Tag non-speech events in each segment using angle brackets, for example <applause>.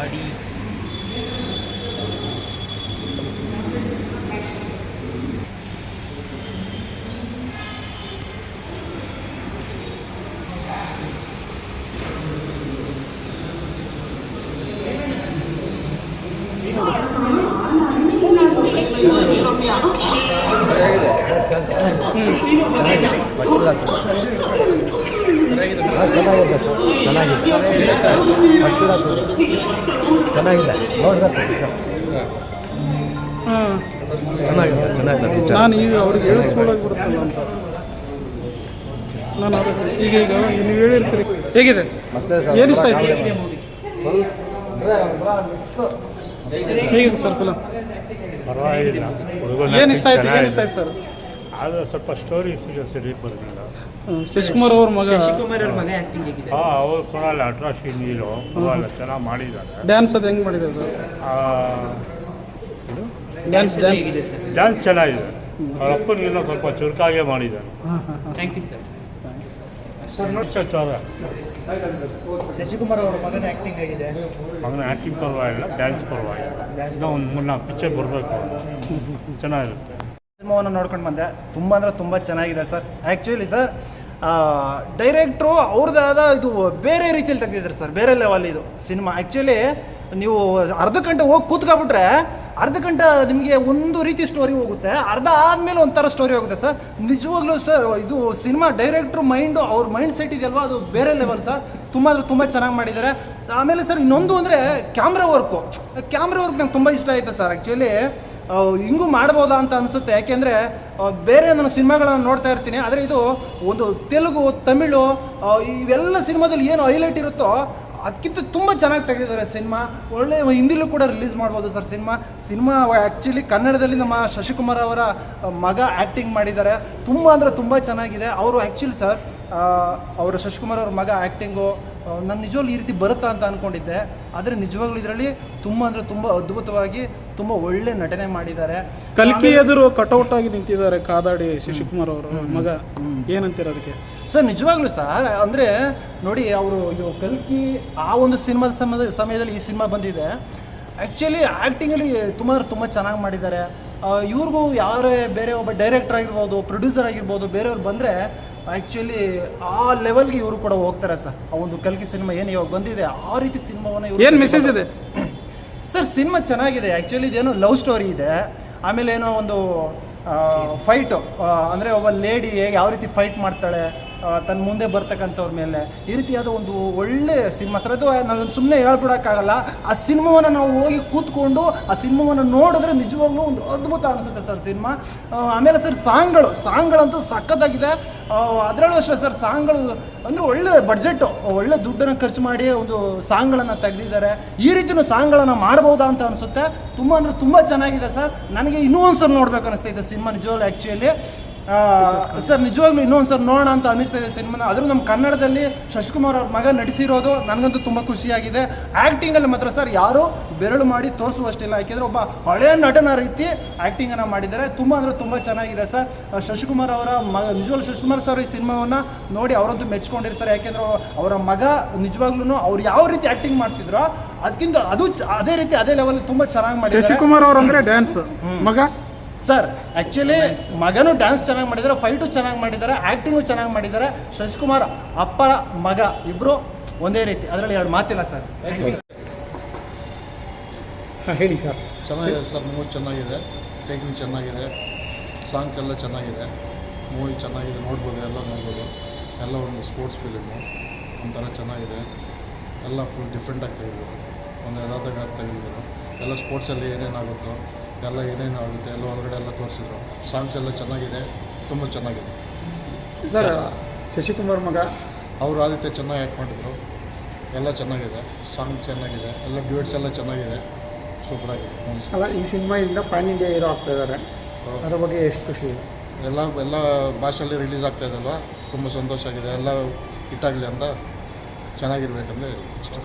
ಗಾಡಿ ಚೆನ್ನಾಗಿದೆ ಸರ್ ಚೆನ್ನಾಗಿದೆ. ಫಸ್ಟ್ ಕ್ಲಾಸ್ ಚೆನ್ನಾಗಿದೆ. ಚೆನ್ನಾಗಿದೆ ಚೆನ್ನಾಗಿದೆ picture. ನಾನು ಈಗ ಅವ್ರಿಗೆ ಹೇಳೋದು ಸುಳ್ಳಾಗಿ ಬರುತ್ತಲ್ಲ ಅಂತ. ನಾನು ಅದು ಈಗ ಈಗ ನೀವು ಹೇಳಿರ್ತೀರಿ. ಹೇಗಿದೆ. ಏನು ಇಷ್ಟ ಆಯ್ತು? ಹೇಗಿದೆ ಸರ್ ಫಿಲಮ್ ಏನು ಇಷ್ಟ ಆಯ್ತು? ಏನು ಇಷ್ಟ ಆಯ್ತು ಸರ್? ಆದ್ರೆ ಸ್ವಲ್ಪ ಸ್ಟೋರಿ ಸರಿ ಬರಲಿಲ್ಲ ಹ್ಮ್. ಶಶಿಕುಮಾರ್ ಅವ್ರ ಮಗ ಶಶಿಕುಮಾರ್ ಅವ್ರ ಮಗ ಆಕ್ಟಿಂಗ್ ಹೇಗಿದೆ? ಹಾಂ ಅವ್ರು ಕೊಡಲ್ಲ ಅಟ್ರಾಕ್ಷನ್ ನೀರು ಪರವಾಗಿಲ್ಲ ಚೆನ್ನಾಗಿ ಮಾಡಿದ್ದಾರೆ. ಡ್ಯಾನ್ಸ್ ಅದು ಹೆಂಗೆ ಮಾಡಿದೆ ಸರ್ ಆ, ಡ್ಯಾನ್ಸ್ ಡ್ಯಾನ್ಸ್ ಡ್ಯಾನ್ಸ್ ಚೆನ್ನಾಗಿದೆ. ಅವ್ರ ಅಪ್ಪನಿಗೆಲ್ಲ ಸ್ವಲ್ಪ ಚುರುಕಾಗೆ ಮಾಡಿದ್ದಾರೆ. ಹಾಂ ಹಾಂ ಹಾಂ. ಥ್ಯಾಂಕ್ ಯು ಸರ್ ಶಶಿಕುಮಾರ್ ಅವರ ಮಗನ ಆಕ್ಟಿಂಗ್ ಆಗಿದೆ ಮಗನ ಆಕ್ಟಿಂಗ್ ಪರವಾಗಿಲ್ಲ ಡ್ಯಾನ್ಸ್ ಪರವಾಗಿಲ್ಲ. ಇನ್ನೂ ಒಂದು ಮೂರು ನಾಲ್ಕು ಪಿಕ್ಚರ್ ಬರಬೇಕು ಚೆನ್ನಾಗಿರುತ್ತೆ. ಸಿನಿಮಾವನ್ನು ನೋಡ್ಕೊಂಡು ಬಂದೆ. ತುಂಬ ಅಂದರೆ ತುಂಬ ಚೆನ್ನಾಗಿದೆ ಸರ್. ಆ್ಯಕ್ಚುಲಿ ಸರ್ ಡೈರೆಕ್ಟ್ರು ಅವ್ರದ್ದಾದ ಇದು ಬೇರೆ ರೀತಿಯಲ್ಲಿ ತೆಗೆದಿದ್ದಾರೆ ಸರ್. ಬೇರೆ ಲೆವೆಲ್ ಇದು ಸಿನಿಮಾ. ಆ್ಯಕ್ಚುಲಿ ನೀವು ಅರ್ಧ ಗಂಟೆ ಹೋಗಿ ಕೂತ್ಕೊಬಿಟ್ರೆ ಅರ್ಧ ಗಂಟೆ ನಿಮಗೆ ಒಂದು ರೀತಿ ಸ್ಟೋರಿ ಹೋಗುತ್ತೆ. ಅರ್ಧ ಆದಮೇಲೆ ಒಂಥರ ಸ್ಟೋರಿ ಹೋಗುತ್ತೆ ಸರ್. ನಿಜವಾಗ್ಲೂ ಸರ್, ಇದು ಸಿನಿಮಾ ಡೈರೆಕ್ಟ್ರು ಮೈಂಡು ಅವ್ರ ಮೈಂಡ್ ಸೆಟ್ ಇದೆಯಲ್ವಾ? ಅದು ಬೇರೆ ಲೆವೆಲ್ ಸರ್. ತುಂಬ ಅಂದರೆ ತುಂಬ ಚೆನ್ನಾಗಿ ಮಾಡಿದ್ದಾರೆ. ಆಮೇಲೆ ಸರ್ ಇನ್ನೊಂದು ಅಂದರೆ ಕ್ಯಾಮ್ರಾ ವರ್ಕು ಕ್ಯಾಮ್ರಾ ವರ್ಕ್ ನಂಗೆ ತುಂಬ ಇಷ್ಟ ಆಯಿತು ಸರ್. ಆ್ಯಕ್ಚುಲಿ ಹಿಂಗೂ ಮಾಡ್ಬೋದಾ ಅಂತ ಅನಿಸುತ್ತೆ. ಯಾಕೆಂದರೆ ಬೇರೆ ನಾನು ಸಿನಿಮಾಗಳನ್ನು ನೋಡ್ತಾ ಇರ್ತೀನಿ. ಆದರೆ ಇದು ಒಂದು ತೆಲುಗು, ತಮಿಳು ಇವೆಲ್ಲ ಸಿನಿಮಾದಲ್ಲಿ ಏನು ಹೈಲೈಟ್ ಇರುತ್ತೋ ಅದಕ್ಕಿಂತ ತುಂಬ ಚೆನ್ನಾಗಿ ತೆಗೆದಿದ್ದಾರೆ ಸಿನಿಮಾ. ಒಳ್ಳೆ ಹಿಂದಿಲೂ ಕೂಡ ರಿಲೀಸ್ ಮಾಡ್ಬೋದು ಸರ್ ಸಿನಿಮಾ. ಸಿನಿಮಾ ಆ್ಯಕ್ಚುಲಿ ಕನ್ನಡದಲ್ಲಿ ನಮ್ಮ ಶಶಿಕುಮಾರ್ ಅವರ ಮಗ ಆ್ಯಕ್ಟಿಂಗ್ ಮಾಡಿದ್ದಾರೆ. ತುಂಬ ಅಂದರೆ ತುಂಬ ಚೆನ್ನಾಗಿದೆ. ಅವರು ಆ್ಯಕ್ಚುಲಿ ಸರ್ ಅವರು ಶಶಿಕುಮಾರ್ ಅವ್ರ ಮಗ ಆ್ಯಕ್ಟಿಂಗು ನಾನು ನಿಜವಾಗ್ಲೂ ಈ ರೀತಿ ಬರುತ್ತಾ ಅಂತ ಅಂದ್ಕೊಂಡಿದ್ದೆ ಆದರೆ ನಿಜವಾಗ್ಲೂ ಇದರಲ್ಲಿ ತುಂಬ ಅಂದರೆ ತುಂಬ ಅದ್ಭುತವಾಗಿ ತುಂಬ ಒಳ್ಳೆ ನಟನೆ ಮಾಡಿದ್ದಾರೆ. ಕಲ್ಕಿ ಎದುರು ಕಟೌಟ್ ಆಗಿ ನಿಂತಿದ್ದಾರೆ ಕಾದಾಡಿ ಶಶಿಕುಮಾರ್ ಅವರು. ಮಗ ಏನಂತೀರ ಅದಕ್ಕೆ? ಸರ್ ನಿಜವಾಗ್ಲೂ ಸರ್ ಅಂದರೆ ನೋಡಿ ಅವರು ಕಲ್ಕಿ ಆ ಒಂದು ಸಿನಿಮಾದ ಸಮಯದ ಸಮಯದಲ್ಲಿ ಈ ಸಿನಿಮಾ ಬಂದಿದೆ. ಆ್ಯಕ್ಚುಲಿ ಆ್ಯಕ್ಟಿಂಗಲ್ಲಿ ತುಂಬ ತುಂಬ ಚೆನ್ನಾಗಿ ಮಾಡಿದ್ದಾರೆ. ಇವ್ರಿಗೂ ಯಾರೇ ಬೇರೆ ಒಬ್ಬ ಡೈರೆಕ್ಟರ್ ಆಗಿರ್ಬೋದು ಪ್ರೊಡ್ಯೂಸರ್ ಆಗಿರ್ಬೋದು ಬೇರೆಯವ್ರು ಬಂದರೆ ಆ್ಯಕ್ಚುಲಿ ಆ ಲೆವೆಲ್ಗೆ ಇವರು ಕೂಡ ಹೋಗ್ತಾರೆ ಸರ್ ಆ ಒಂದು ಕಲ್ಕಿ ಸಿನಿಮಾ ಏನು ಇವಾಗ ಬಂದಿದೆ ಆ ರೀತಿ ಸಿನಿಮಾವನ್ನು ಇವ್ರು ಏನು ಮೆಸೇಜ್ ಇದೆ? <clears throat> ಸರ್ ಸಿನಿಮಾ ಚೆನ್ನಾಗಿದೆ. ಆ್ಯಕ್ಚುಲಿ ಇದೇನು ಲವ್ ಸ್ಟೋರಿ ಇದೆ. ಆಮೇಲೆ ಏನೋ ಒಂದು ಫೈಟು ಅಂದರೆ ಒಬ್ಬ ಲೇಡಿ ಹೇಗೆ ಯಾವ ರೀತಿ ಫೈಟ್ ಮಾಡ್ತಾಳೆ ತನ್ನ ಮುಂದೆ ಬರ್ತಕ್ಕಂಥವ್ರ ಮೇಲೆ. ಈ ರೀತಿಯಾದ ಒಂದು ಒಳ್ಳೆ ಸಿನಿಮಾ, ಸರ್, ಅದು ನಾವು ಸುಮ್ಮನೆ ಹೇಳ್ಬಿಡೋಕ್ಕಾಗಲ್ಲ. ಆ ಸಿನಿಮಾವನ್ನು ನಾವು ಹೋಗಿ ಕೂತ್ಕೊಂಡು, ಆ ಸಿನಿಮಾವನ್ನು ನೋಡಿದ್ರೆ ನಿಜವಾಗ್ಲೂ ಒಂದು ಅದ್ಭುತ ಅನಿಸುತ್ತೆ, ಸರ್, ಸಿನಿಮಾ. ಆಮೇಲೆ, ಸರ್, ಸಾಂಗ್ಗಳು. ಸಾಂಗ್ಗಳಂತೂ ಸಖತ್ತಾಗಿದೆ. ಅದರಲ್ಲೂ ಅಷ್ಟೇ, ಸರ್, ಸಾಂಗ್ಗಳು ಅಂದರೆ ಒಳ್ಳೆ ಬಡ್ಜೆಟ್ಟು ಒಳ್ಳೆ ದುಡ್ಡನ್ನು ಖರ್ಚು ಮಾಡಿ ಒಂದು ಸಾಂಗ್ಗಳನ್ನು ತೆಗೆದಿದ್ದಾರೆ. ಈ ರೀತಿಯೂ ಸಾಂಗ್ಗಳನ್ನು ಮಾಡ್ಬೋದಾ ಅಂತ ಅನಿಸುತ್ತೆ. ತುಂಬ ಅಂದರೆ ತುಂಬ ಚೆನ್ನಾಗಿದೆ, ಸರ್. ನನಗೆ ಇನ್ನೂ ಒಂದು ಸಲ ನೋಡ್ಬೇಕು ಅನಿಸ್ತಾ ಇದೆ ಸಿನಿಮಾ ನಿಜವಾಗ್ಲೂ ಆ್ಯಕ್ಚುಲಿ ಸರ್ ನಿಜವಾಗ್ಲೂ ಇನ್ನೊಂದು ಸರ್ ನೋಡೋಣ ಅಂತ ಅನಿಸ್ತಾ ಇದೆ ಸಿನಿಮಾನ. ಆದರೂ ನಮ್ಮ ಕನ್ನಡದಲ್ಲಿ ಶಶಿಕುಮಾರ್ ಅವ್ರ ಮಗ ನಟಿಸಿರೋದು ನನಗಂತೂ ತುಂಬ ಖುಷಿಯಾಗಿದೆ. ಆ್ಯಕ್ಟಿಂಗಲ್ಲಿ ಮಾತ್ರ ಸರ್ ಯಾರು ಬೆರಳು ಮಾಡಿ ತೋರಿಸುವಷ್ಟಿಲ್ಲ. ಯಾಕೆಂದರೆ ಒಬ್ಬ ಹಳೆಯ ನಟನ ರೀತಿ ಆ್ಯಕ್ಟಿಂಗನ್ನು ಮಾಡಿದ್ದಾರೆ. ತುಂಬ ಅಂದರೆ ತುಂಬ ಚೆನ್ನಾಗಿದೆ ಸರ್. ಶಶಿಕುಮಾರ್ ಅವರ ಮಗ ನಿಜವಾಗ್ಲೂ ಶಶಿಕುಮಾರ್ ಸರ್ ಈ ಸಿನಿಮಾವನ್ನು ನೋಡಿ ಅವರಂತೂ ಮೆಚ್ಕೊಂಡಿರ್ತಾರೆ. ಯಾಕೆಂದ್ರೆ ಅವರ ಮಗ ನಿಜವಾಗ್ಲೂ ಅವ್ರು ಯಾವ ರೀತಿ ಆ್ಯಕ್ಟಿಂಗ್ ಮಾಡ್ತಿದ್ರೋ ಅದಕ್ಕಿಂತ ಅದು ಅದೇ ರೀತಿ ಅದೇ ಲೆವೆಲ್ ತುಂಬ ಚೆನ್ನಾಗಿ ಮಾಡಿದ್ದಾರೆ. ಶಶಿಕುಮಾರ್ ಅವ್ರು ಅಂದ್ರೆ ಡ್ಯಾನ್ಸ್ ಮಗ ಸರ್ ಆ್ಯಕ್ಚುಲಿ ಮಗನೂ ಡ್ಯಾನ್ಸ್ ಚೆನ್ನಾಗಿ ಮಾಡಿದ್ದಾರೆ ಫೈಟು ಚೆನ್ನಾಗಿ ಮಾಡಿದ್ದಾರೆ ಆ್ಯಕ್ಟಿಂಗು ಚೆನ್ನಾಗಿ ಮಾಡಿದ್ದಾರೆ ಶಶಿಕುಮಾರ್ ಅಪ್ಪ ಮಗ ಇಬ್ಬರು ಒಂದೇ ರೀತಿ. ಅದರಲ್ಲಿ ಎರಡು ಮಾತಿಲ್ಲ ಸರ್ ಹೇಳಿ ಸರ್ ಚೆನ್ನಾಗಿದೆ ಸರ್ ಮೂವಿ ಚೆನ್ನಾಗಿದೆ. ಟೇಕಿಂಗ್ ಚೆನ್ನಾಗಿದೆ. ಸಾಂಗ್ಸ್ ಎಲ್ಲ ಚೆನ್ನಾಗಿದೆ. ಮೂವಿ ಚೆನ್ನಾಗಿದೆ. ನೋಡ್ಬೋದು ಎಲ್ಲ ನೋಡ್ಬೋದು. ಎಲ್ಲ ಒಂದು ಸ್ಪೋರ್ಟ್ಸ್ ಫಿಲಿಮು ಒಂಥರ ಚೆನ್ನಾಗಿದೆ. ಎಲ್ಲ ಫುಲ್ ಡಿಫ್ರೆಂಟಾಗಿ ತೆಗೆದಿದ್ರು. ಒಂದು ಯಥಾರ್ಥವಾಗಿ ತೆಗೆದಿದ್ರು. ಎಲ್ಲ ಸ್ಪೋರ್ಟ್ಸಲ್ಲಿ ಏನೇನಾಗುತ್ತೋ ಎಲ್ಲ ಏನೇನು ಆಗುತ್ತೆ ಎಲ್ಲ ಹೊರಗಡೆ ಎಲ್ಲ ತೋರಿಸಿದ್ರು. ಸಾಂಗ್ಸ್ ಎಲ್ಲ ಚೆನ್ನಾಗಿದೆ ತುಂಬ ಚೆನ್ನಾಗಿದೆ. ಸರ್ ಶಶಿಕುಮಾರ್ ಮಗ? ಅವರು ಆದಿತ್ಯ ಚೆನ್ನಾಗಿ ಆ್ಯಕ್ಟ್ ಮಾಡಿದ್ರು. ಎಲ್ಲ ಚೆನ್ನಾಗಿದೆ ಸಾಂಗ್ ಚೆನ್ನಾಗಿದೆ ಎಲ್ಲ ಡ್ಯೂಟ್ಸ್ ಎಲ್ಲ ಚೆನ್ನಾಗಿದೆ. ಸೂಪರಾಗಿದೆ ಆಗಿದೆ. ಅಲ್ಲ ಈ ಸಿನಿಮಾಯಿಂದ ಪ್ಯಾನ್ ಇಂಡಿಯಾ ಹೀರೋ ಆಗ್ತಾ ಇದ್ದಾರೆ ಅದರ ಬಗ್ಗೆ ಎಷ್ಟು ಖುಷಿ ಇದೆ? ಎಲ್ಲ ಎಲ್ಲ ಭಾಷೆಯಲ್ಲಿ ರಿಲೀಸ್ ಆಗ್ತಾ ಇದಲ್ವ? ತುಂಬ ಸಂತೋಷ ಆಗಿದೆ. ಎಲ್ಲ ಹಿಟ್ಟಾಗಲಿ ಅಂತ ಚೆನ್ನಾಗಿರ್ಬೇಕಂದ್ರೆ ಇಷ್ಟ.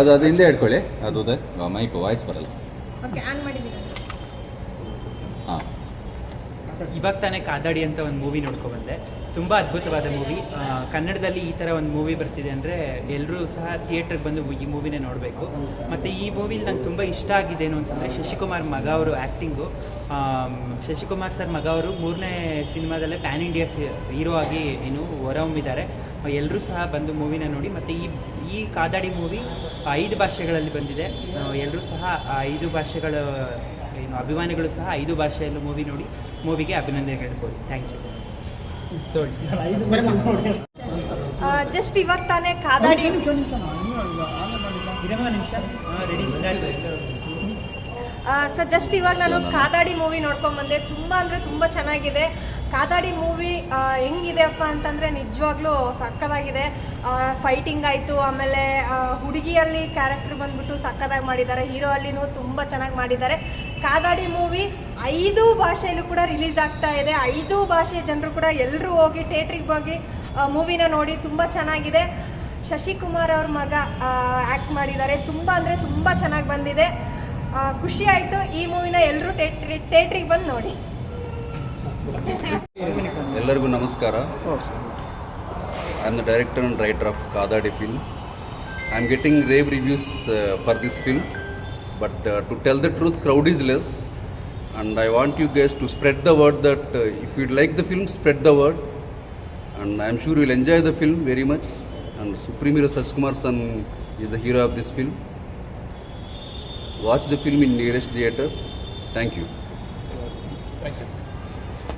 ಅದು ಅದು ಹಿಂದೆ ಇಟ್ಕೊಳ್ಳಿ ಅದು ಮೈಕ್ ವಾಯ್ಸ್ ಬರಲ್ಲ. ಓಕೆ ಆನ್ ಮಾಡಿದ್ದೀನಿ ಹಾಂ. ಇವಾಗ ತಾನೇ ಕಾದಾಡಿ ಅಂತ ಒಂದು ಮೂವಿ ನೋಡ್ಕೊಬಂದೆ. ತುಂಬ ಅದ್ಭುತವಾದ ಮೂವಿ ಕನ್ನಡದಲ್ಲಿ ಈ ಥರ ಒಂದು ಮೂವಿ ಬರ್ತಿದೆ ಅಂದರೆ ಎಲ್ಲರೂ ಸಹ ಥಿಯೇಟ್ರಿಗೆ ಬಂದು ಈ ಮೂವಿನೇ ನೋಡಬೇಕು. ಮತ್ತು ಈ ಮೂವಿಲಿ ನಂಗೆ ತುಂಬ ಇಷ್ಟ ಆಗಿದ್ದೇನು ಅಂತಂದರೆ ಶಶಿಕುಮಾರ್ ಮಗ ಅವರು ಆ್ಯಕ್ಟಿಂಗು ಶಶಿಕುಮಾರ್ ಸರ್ ಮಗ ಅವರು ಮೂರನೇ ಸಿನಿಮಾದಲ್ಲೇ ಪ್ಯಾನ್ ಇಂಡಿಯಾ ಹೀರೋ ಆಗಿ ಏನು ಹೊರಹೊಮ್ಮಿದ್ದಾರೆ. ಎಲ್ಲರೂ ಸಹ ಬಂದು ಮೂವಿನ ನೋಡಿ, ಮತ್ತು ಈ ಈ ಕಾದಾಡಿ ಮೂವಿ ಐದು ಭಾಷೆಗಳಲ್ಲಿ ಬಂದಿದೆ. ಎಲ್ಲರೂ ಸಹ ಐದು ಭಾಷೆಗಳ ಏನು ಅಭಿಮಾನಿಗಳು ಸಹ ಐದು ಭಾಷೆಯಲ್ಲೂ ಮೂವಿ ನೋಡಿ ಮೂವಿಗೆ ಅಭಿನಂದನೆ ಹೇಳ್ಬೋದು. ಥ್ಯಾಂಕ್ ಯು ಜಸ್ಟ್ ಇವಾಗ ತಾನೇ ಕಾದಾಡಿ ಸರ್ ಜಸ್ಟ್ ಇವಾಗ ನಾನು ಕಾದಾಡಿ ಮೂವಿ ನೋಡ್ಕೊಂಬಂದೆ ತುಂಬ ಅಂದರೆ ತುಂಬ ಚೆನ್ನಾಗಿದೆ. ಕಾದಾಡಿ ಮೂವಿ ಹೆಂಗಿದೆಯಪ್ಪ ಅಂತಂದರೆ ನಿಜವಾಗ್ಲೂ ಸಕ್ಕದಾಗಿದೆ. ಫೈಟಿಂಗ್ ಆಯಿತು ಆಮೇಲೆ ಹುಡುಗಿಯಲ್ಲಿ ಕ್ಯಾರೆಕ್ಟರ್ ಬಂದ್ಬಿಟ್ಟು ಸಕ್ಕದಾಗಿ ಮಾಡಿದ್ದಾರೆ. ಹೀರೋ ಅಲ್ಲಿನೂ ತುಂಬ ಚೆನ್ನಾಗಿ ಮಾಡಿದ್ದಾರೆ. ಕಾದಾಡಿ ಮೂವಿ ಐದು ಭಾಷೆಯಲ್ಲೂ ಕೂಡ ರಿಲೀಸ್ ಆಗ್ತಾ ಇದೆ. ಐದು ಭಾಷೆಯ ಜನರು ಕೂಡ ಎಲ್ಲರೂ ಹೋಗಿ ಥಿಯೇಟ್ರಿಗೆ ಹೋಗಿ ಮೂವಿನ ನೋಡಿ ತುಂಬ ಚೆನ್ನಾಗಿದೆ. ಶಶಿಕುಮಾರ್ ಅವ್ರ ಮಗ ಆ್ಯಕ್ಟ್ ಮಾಡಿದ್ದಾರೆ. ತುಂಬ ಅಂದರೆ ತುಂಬ ಚೆನ್ನಾಗಿ ಬಂದಿದೆ. ಖುಷಿ ಆಯಿತು. ಈ ಮೂವಿನ ಎಲ್ಲರೂ ಥಿಯೇಟ್ರಿ ಥಿಯೇಟ್ರಿಗೆ ಬಂದು ನೋಡಿ. ಎಲ್ಲರಿಗೂ ನಮಸ್ಕಾರ. I am the director and writer of Kadadi film I am getting rave reviews for this film But uh, to tell the truth, crowd is less, and I want you guys to spread the word that uh, if you like the film, spread the word, and I'm sure you'll enjoy the film very much. And Supreme Hero Sashkumar San is the hero of this film. Watch the film in nearest theatre. Thank you. Thank you.